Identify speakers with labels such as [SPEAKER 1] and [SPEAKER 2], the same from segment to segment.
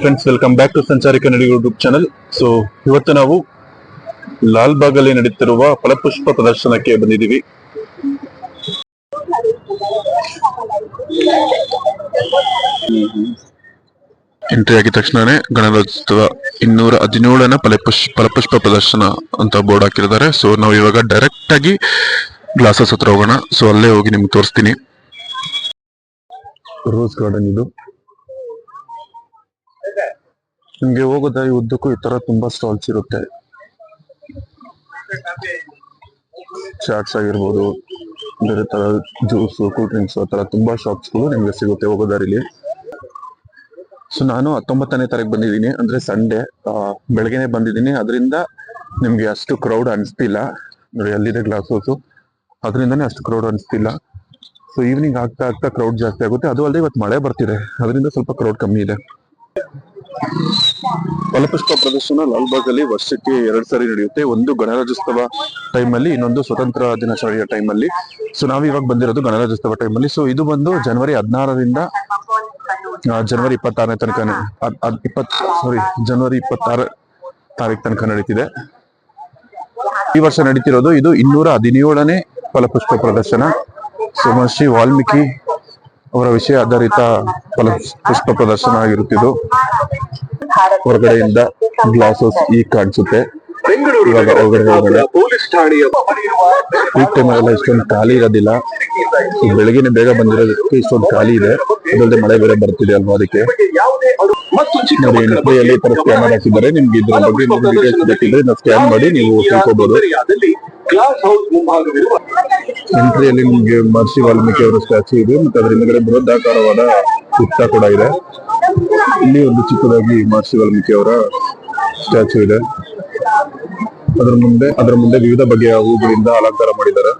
[SPEAKER 1] Friends welcome back to ಸಂಚಾರಿ Kannada YouTube channel so ಇವತ್ತು ನಾವು ಲಾಲ್ ಅಲ್ಲಿ ನಡೀತಿರುವ ಫಲಪುಷ್ಪ ಪ್ರದರ್ಶನಕ್ಕೆ ಬಂದಿದ್ದೀವಿ. ಎಂಟ್ರಿ ಆಗಿದ ತಕ್ಷಣನೇ ಗಣರಾಜ್ಯೋತ್ಸವ ಇನ್ನೂರ ಹದಿನೇಳನ ಫಲಪುಷ್ ಫಲಪುಷ್ಪ ಪ್ರದರ್ಶನ ಅಂತ ಬೋರ್ಡ್ ಹಾಕಿರ್ತಾರೆ ಸೊ ನಾವು ಇವಾಗ ಡೈರೆಕ್ಟ್ ಆಗಿ ಗ್ಲಾಸಸ್ ಹತ್ರ ಹೋಗೋಣ. ಸೊ ಅಲ್ಲೇ ಹೋಗಿ ನಿಮ್ಗೆ ತೋರಿಸ್ತೀನಿ. ರೋಸ್ ಗಾರ್ಡನ್ ಇದು. ನಿಮ್ಗೆ ಹೋಗೋ ದಾರಿ ಉದ್ದಕ್ಕೂ ಈ ತರ ತುಂಬಾ ಸ್ಟಾಲ್ಸ್ ಇರುತ್ತೆ. ಚಾಟ್ಸ್ ಆಗಿರ್ಬೋದು, ಬೇರೆ ತರ ಜ್ಯೂಸ್ ಕೂಲ್ ಡ್ರಿಂಕ್ಸ್ ಆ ತರ ತುಂಬಾ ಶಾಪ್ಸ್ಗಳು ನಿಮ್ಗೆ ಸಿಗುತ್ತೆ ಹೋಗೋ ದಾರಿಲಿ ಸೊ ನಾನು ಹತ್ತೊಂಬತ್ತನೇ ತಾರೀಕು ಬಂದಿದ್ದೀನಿ, ಅಂದ್ರೆ ಸಂಡೇ ಬೆಳಗ್ಗೆನೆ ಬಂದಿದ್ದೀನಿ. ಅದರಿಂದ ನಿಮ್ಗೆ ಅಷ್ಟು ಕ್ರೌಡ್ ಅನಿಸ್ತಿಲ್ಲ. ನೋಡಿ, ಅಲ್ಲಿದೆ ಗ್ಲಾಸ್ ಅದರಿಂದನೇ ಅಷ್ಟು ಕ್ರೌಡ್ ಅನಿಸ್ತಿಲ್ಲ. ಸೊ ಈವ್ನಿಂಗ್ ಆಗ್ತಾ ಆಗ್ತಾ ಕ್ರೌಡ್ ಜಾಸ್ತಿ ಆಗುತ್ತೆ. ಅದು ಅಲ್ಲದೆ ಇವತ್ತು ಮಳೆ ಬರ್ತಿದೆ. ಅದರಿಂದ ಸ್ವಲ್ಪ ಕ್ರೌಡ್ ಕಮ್ಮಿ ಇದೆ. ಫಲಪುಷ್ಪ ಪ್ರದರ್ಶನ ಲಾಲ್ಬಾಗ್ ಅಲ್ಲಿ ವರ್ಷಕ್ಕೆ ಎರಡು ಸಾರಿ ನಡೆಯುತ್ತೆ. ಒಂದು ಗಣರಾಜ್ಯೋತ್ಸವ ಟೈಮ್ ಅಲ್ಲಿ, ಇನ್ನೊಂದು ಸ್ವತಂತ್ರ ದಿನಾಚರಣೆಯ ಟೈಮ್ ಅಲ್ಲಿ. ಸೊ ನಾವು ಇವಾಗ ಬಂದಿರೋದು ಗಣರಾಜ್ಯೋತ್ಸವ ಟೈಮ್ ಅಲ್ಲಿ. ಸೊ ಇದು ಬಂದು ಜನವರಿ ಹದಿನಾರರಿಂದ ಜನವರಿ ಇಪ್ಪತ್ತಾರನೇ ತನಕ ಇಪ್ಪತ್ ಸಾರಿ ಜನವರಿ ಇಪ್ಪತ್ತಾರ ತಾರೀಕು ತನಕ ನಡೀತಿದೆ. ಈ ವರ್ಷ ನಡೀತಿರೋದು ಇದು ಇನ್ನೂರ ಹದಿನೇಳನೇ ಫಲಪುಷ್ಪ ಪ್ರದರ್ಶನ. ಸೊ ಮಹರ್ಷಿ ವಾಲ್ಮೀಕಿ ಅವರ ವಿಷಯ ಆಧಾರಿತ ಫಲಪುಷ್ಪ ಪ್ರದರ್ಶನ ಆಗಿರುತ್ತಿದ್ದು. ಹೊರಗಡೆಯಿಂದ ಗ್ಲಾಸಸ್ ಈ ಕಾಣಿಸುತ್ತೆ. ಇವಾಗ ಒಳಗಡೆ
[SPEAKER 2] ಪೊಲೀಸ್ ಠಾಣೆಯ
[SPEAKER 1] ಈ ಟೈಮ್ ಎಲ್ಲ ಇಷ್ಟೊಂದು ಖಾಲಿ ಇರೋದಿಲ್ಲ. ಈ ಬೆಳಗಿನ ಬೇಗ ಬಂದಿರೋದಕ್ಕೆ ಇಷ್ಟೊಂದು ಖಾಲಿ ಇದೆ. ಅದಲ್ಲದೆ ಮಳೆ ಬೇರೆ ಬರ್ತಿದೆ ಅಲ್ವಾ ಅದಕ್ಕೆ? ನೋಡಿ ತರ ಸ್ಕ್ಯಾನರ್ ಹಾಕಿದ್ದಾರೆ ನಿಮ್ಗೆ ಇದ್ರ ಬಗ್ಗೆ ಬೇಕಿದ್ರೆ ನಾವು ಸ್ಕ್ಯಾನ್ ಮಾಡಿ ನೀವು ತಿಳ್ಕೊಬಹುದು ಎಂಟ್ರಿಯಲ್ಲಿ ನಿಮ್ಗೆ ಮಹರ್ಷಿ ವಾಲ್ಮೀಕಿ ಅವರ ಸ್ಟ್ಯಾಚು ಇದೆ ಮತ್ತೆ ಅದ್ರ ಹಿಂದ್ಗಡೆ ಬೃಹದಾಕಾರವಾದ ಸುತ್ತ ಕೂಡ ಇದೆ. ಇಲ್ಲಿ ಒಂದು ಚಿಕ್ಕದಾಗಿ ಮಹರ್ಷಿ ವಾಲ್ಮೀಕಿ ಅವರ ಸ್ಟ್ಯಾಚು ಇದೆ. ಅದರ ಮುಂದೆ ಅದರ ಮುಂದೆ ವಿವಿಧ ಬಗೆಯ ಹೂಗಳಿಂದ ಅಲಂಕಾರ ಮಾಡಿದ್ದಾರೆ.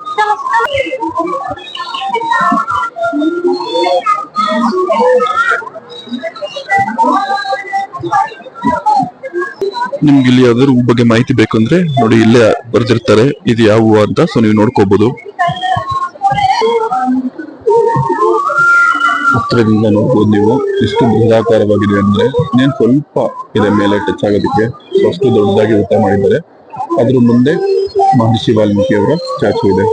[SPEAKER 1] ನಿಮ್ಗೆ ಇಲ್ಲಿ ಯಾವ್ದಾದ್ರು ಬಗ್ಗೆ ಮಾಹಿತಿ ಬೇಕಂದ್ರೆ ನೋಡಿ ಇಲ್ಲೇ ಬರ್ದಿರ್ತಾರೆ. ಇದು ಯಾವ ಹೂವು ಅಂತ ಸೊ ನೀವು ನೋಡ್ಕೋಬಹುದು ಹತ್ರದಿಂದ ನೋಡ್ಬೋದು ನೀವು. ಎಷ್ಟು ಬೃಹದಾಕಾರವಾಗಿದೆ ಅಂದ್ರೆ ಇನ್ನೇನು ಸ್ವಲ್ಪ ಇದೆ ಮೇಲೆ ಟಚ್ ಆಗೋದಕ್ಕೆ. ಅಷ್ಟು ದೊಡ್ಡದಾಗಿ ಊಟ ಮಾಡಿದ್ದಾರೆ. ಅದ್ರ ಮುಂದೆ ಮಹರ್ಷಿ ವಾಲ್ಮೀಕಿ ಅವರ ಸ್ಟ್ಯಾಚು ಇದೆ.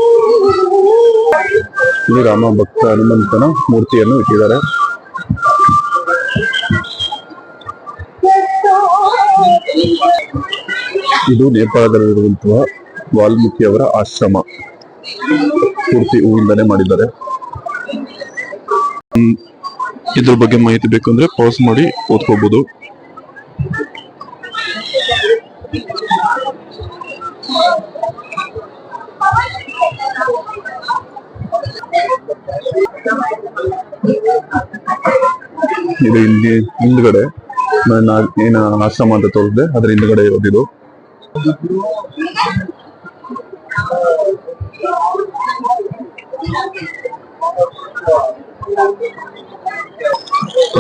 [SPEAKER 1] ಇಲ್ಲಿ ರಾಮ ಭಕ್ತ ಹನುಮಂತನ ಮೂರ್ತಿಯನ್ನು ಇಟ್ಟಿದ್ದಾರೆ. ಇದು ನೇಪಾಳದಲ್ಲಿರುವಂತಹ ವಾಲ್ಮೀಕಿ ಅವರ ಆಶ್ರಮ. ಪೂರ್ತಿ ಮಾಡಿದ್ದಾರೆ. ಇದ್ರ ಬಗ್ಗೆ ಮಾಹಿತಿ ಬೇಕು ಅಂದ್ರೆ ಪಾಸ್ ಮಾಡಿ ಓದ್ಕೋಬಹುದು ಇದು ಇಲ್ಲಿ ಹಿಂದ್ಗಡೆ ನಾನು ಏನ ಆಶ್ರಮ ಅಂತ ತೋರಿಸಿದೆ, ಅದ್ರ ಹಿಂದ್ಗಡೆ ಇರೋದಿದು.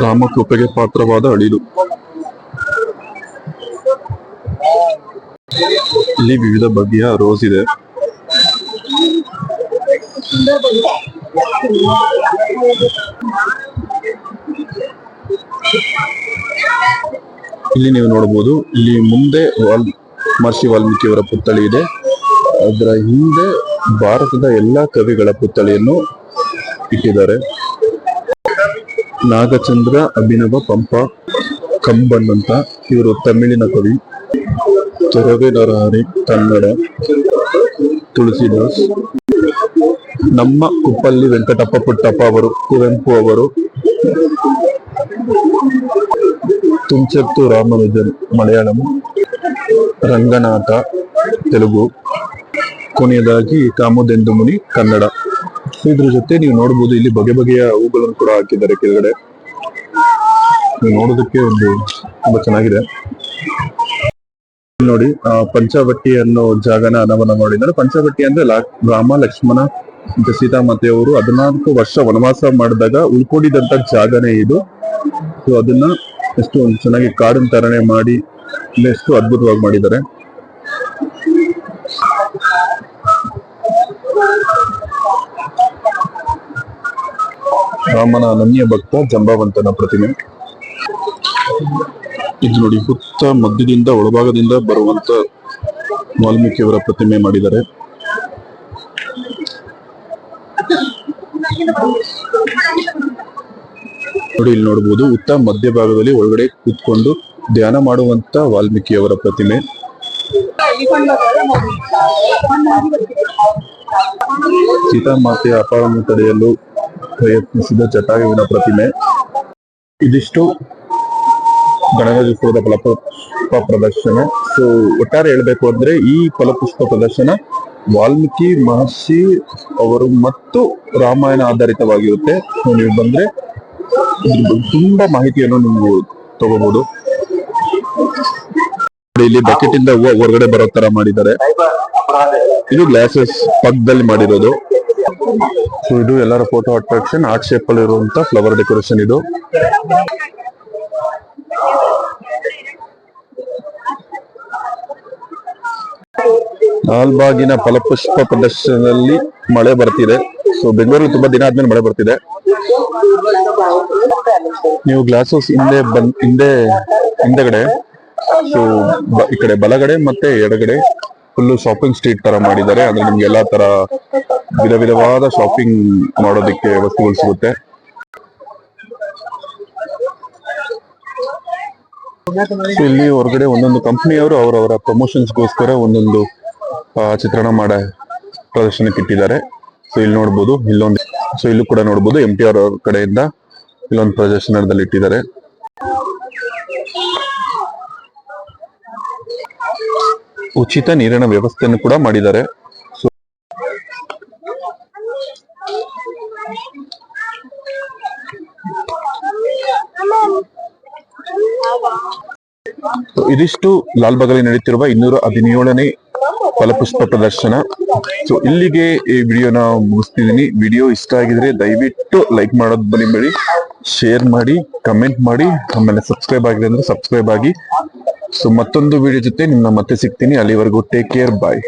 [SPEAKER 1] ರಾಮಕೃಪೆಗೆ ಪಾತ್ರವಾದ ಅಳಿಲು. ಇಲ್ಲಿ ವಿವಿಧ ಬಗೆಯ ರೋಸ್ ಇದೆ. ಇಲ್ಲಿ ನೀವು ನೋಡಬಹುದು, ಇಲ್ಲಿ ಮುಂದೆ ವಾಲ್, ಮಹರ್ಷಿ ವಾಲ್ಮೀಕಿಯವರ ಪುತ್ಥಳಿ ಇದೆ. ಅದರ ಹಿಂದೆ ಭಾರತದ ಎಲ್ಲಾ ಕವಿಗಳ ಪುತ್ಥಳಿಯನ್ನು ಇಟ್ಟಿದ್ದಾರೆ. ನಾಗಚಂದ್ರ, ಅಭಿನವ, ಪಂಪ ಕಂಬನ್ ಇವರು ತಮಿಳಿನ ಕವಿ. ತೊರವೆ ನರಹರಿ, ಕನ್ನಡ ತುಳಸಿದಾಸ್ ನಮ್ಮ ಕುಪ್ಪಲ್ಲಿ ವೆಂಕಟಪ್ಪ ಪುಟ್ಟಪ್ಪ ಅವರು, ಕುವೆಂಪು ಅವರು, ತುಂಚತ್ತು ರಾಮನುಜನ್ ಮಲಯಾಳಂ, ರಂಗನಾಥ, ತೆಲುಗು. ಕೊನೆಯದಾಗಿ ಕಾಮುದೆಂದು ಮುನಿ ಕನ್ನಡ. ಇದ್ರ ಜೊತೆ ನೀವು ನೋಡಬಹುದು ಇಲ್ಲಿ ಬಗೆ ಬಗೆಯ ಹೂಗಳನ್ನು ಕೂಡ ಹಾಕಿದ್ದಾರೆ ಕೆಳಗಡೆ. ನೀವು ನೋಡೋದಕ್ಕೆ ಒಂದು ತುಂಬಾ ಚೆನ್ನಾಗಿದೆ. ನೋಡಿ ಪಂಚವಟ್ಟಿ ಪಂಚವಟಿ ಅನ್ನೋ ಜಾಗನ ಅನವನ ಮಾಡಿದ್ದಾರೆ ಪಂಚವಟ್ಟಿ ಅಂದ್ರೆ ರಾಮ, ಲಕ್ಷ್ಮಣ, ಮತ್ತೆ ಸೀತಾಮಾತೆಯವರು ಹದಿನಾಲ್ಕು ವರ್ಷ ವನವಾಸ ಮಾಡಿದಾಗ ಉಳ್ಕೊಂಡಿದ್ದಂತ ಜಾಗನೇ ಇದು. ಸೊ ಅದನ್ನ ಎಷ್ಟು ಒಂದು ಚೆನ್ನಾಗಿ ಕಾಡಿನ ತರಣೆ ಮಾಡಿ ಎಷ್ಟು ಅದ್ಭುತವಾಗಿ ಮಾಡಿದ್ದಾರೆ. ರಾಮನ ಅನನ್ಯ ಭಕ್ತ ಜಂಬಾವಂತನ ಪ್ರತಿಮೆ. ಇದು ನೋಡಿ ಹುತ್ತ ಮಧ್ಯದಿಂದ ಒಳಭಾಗದಿಂದ ಬರುವಂತ ವಾಲ್ಮೀಕಿಯವರ ಪ್ರತಿಮೆ ಮಾಡಿದ್ದಾರೆ. ನೋಡಿ, ಇಲ್ಲಿ ನೋಡಬಹುದು ಉತ್ತ ಮಧ್ಯಭಾಗದಲ್ಲಿ ಒಳಗಡೆ ಕೂತ್ಕೊಂಡು ಧ್ಯಾನ ಮಾಡುವಂತ ವಾಲ್ಮೀಕಿಯವರ ಪ್ರತಿಮೆ. ಸೀತಾ ಮಾತೆಯ ಅಪಾರವನ್ನು ತಡೆಯಲು ಪ್ರಯತ್ನಿಸಿದ ಜಟಾಯುವಿನ ಪ್ರತಿಮೆ. ಇದಿಷ್ಟು ಗಣರಾಜ್ಯೋತ್ಸವದ ಫಲಪುಷ್ಪ ಪ್ರದರ್ಶನ. ಸೊ ಒಟ್ಟಾರೆ ಹೇಳ್ಬೇಕು ಅಂದ್ರೆ ಈ ಫಲಪುಷ್ಪ ಪ್ರದರ್ಶನ ವಾಲ್ಮೀಕಿ ಮಹರ್ಷಿ ಅವರು ಮತ್ತು ರಾಮಾಯಣ ಆಧಾರಿತವಾಗಿರುತ್ತೆ. ನೀವು ಬಂದ್ರೆ ತುಂಬಾ ಮಾಹಿತಿಯನ್ನು ನೀವು ತಗೋಬಹುದು ಇಲ್ಲಿ ಬಕೆಟ್ ಇಂದ ಹೂವು ಹೊರಗಡೆ ಬರೋ ತರ ಮಾಡಿದ್ದಾರೆ. ಇದು ಗ್ಲಾಸಸ್ ಪಕ್ಕದಲ್ಲಿ ಮಾಡಿರೋದು. ಸೊ ಇದು ಎಲ್ಲರ ಫೋಟೋ ಅಟ್ರಾಕ್ಷನ್ ಆರ್ಟ್ ಶೇಪ್ ಅಲ್ಲಿ ಇರುವಂತ ಫ್ಲವರ್ ಡೆಕೋರೇಷನ್ ಇದು. ಲಾಲ್ಬಾಗಿನ ಫಲಪುಷ್ಪ ಪ್ರದರ್ಶನದಲ್ಲಿ ಮಳೆ ಬರ್ತಿದೆ. ಸೊ ಬೆಂಗಳೂರಲ್ಲಿ ತುಂಬಾ ದಿನ ಆದ್ಮೇಲೆ ಮಳೆ ಬರ್ತಿದೆ. ನೀವು ಗ್ಲಾಸಸ್ ಹಿಂದೆ ಹಿಂದೆ, ಹಿಂದೆಗಡೆ ಸೊ ಈ ಕಡೆ ಬಲಗಡೆ ಮತ್ತೆ ಎಡಗಡೆ ಫುಲ್ ಶಾಪಿಂಗ್ ಸ್ಟ್ರೀಟ್ ತರ ಮಾಡಿದ್ದಾರೆ. ಅಂದ್ರೆ ನಿಮ್ಗೆ ಎಲ್ಲಾ ತರ ವಿಧ ವಿಧವಾದ ಶಾಪಿಂಗ್ ಮಾಡೋದಕ್ಕೆ ವಸ್ತುಗಳು ಸಿಗುತ್ತೆ. ಇಲ್ಲಿ ಹೊರಗಡೆ ಒಂದೊಂದು ಕಂಪ್ನಿಯವರು ಅವರವರ ಪ್ರಮೋಷನ್ಸ್ಗೋಸ್ಕರ ಒಂದೊಂದು ಚಿತ್ರಣ ಮಾಡ, ಪ್ರದರ್ಶನಕ್ಕೆ ಇಟ್ಟಿದ್ದಾರೆ. ಸೊ ಇಲ್ಲಿ ನೋಡ್ಬೋದು, ಇಲ್ಲೊಂದು ಸೊ ಇಲ್ಲೂ ಕೂಡ ನೋಡ್ಬೋದು. ಎಂ ಟಿ ಆರ್ ಕಡೆಯಿಂದ ಇಲ್ಲೊಂದು ಪ್ರದರ್ಶನದಲ್ಲಿ ಇಟ್ಟಿದ್ದಾರೆ. ಉಚಿತ ನೀರಿನ ವ್ಯವಸ್ಥೆಯನ್ನು ಕೂಡ ಮಾಡಿದ್ದಾರೆ. ಇದಿಷ್ಟು ಲಾಲ್ಬಾಗಲ್ಲಿ ನಡೀತಿರುವ ಇನ್ನೂರ ಹದಿನೇಳನೇ ಫಲಪುಷ್ಪ ಪ್ರದರ್ಶನ. ಸೊ ಇಲ್ಲಿಗೆ ಈ ವಿಡಿಯೋನ ಮುಗಿಸ್ತಿದ್ದೀನಿ. ವಿಡಿಯೋ ಇಷ್ಟ ಆಗಿದ್ರೆ ದಯವಿಟ್ಟು ಲೈಕ್ ಮಾಡೋದು ಬಳಿ ಶೇರ್ ಮಾಡಿ, ಕಮೆಂಟ್ ಮಾಡಿ. ಆಮೇಲೆ ಸಬ್ಸ್ಕ್ರೈಬ್ ಆಗಿದೆ ಅಂದ್ರೆ ಸಬ್ಸ್ಕ್ರೈಬ್ ಆಗಿ. ಸೊ ಮತ್ತೊಂದು ವಿಡಿಯೋ ಜೊತೆ ನಿಮ್ಮ ಮತ್ತೆ ಸಿಗ್ತೀನಿ. ಅಲ್ಲಿವರೆಗೂ ಟೇಕ್ ಕೇರ್ ಬಾಯ್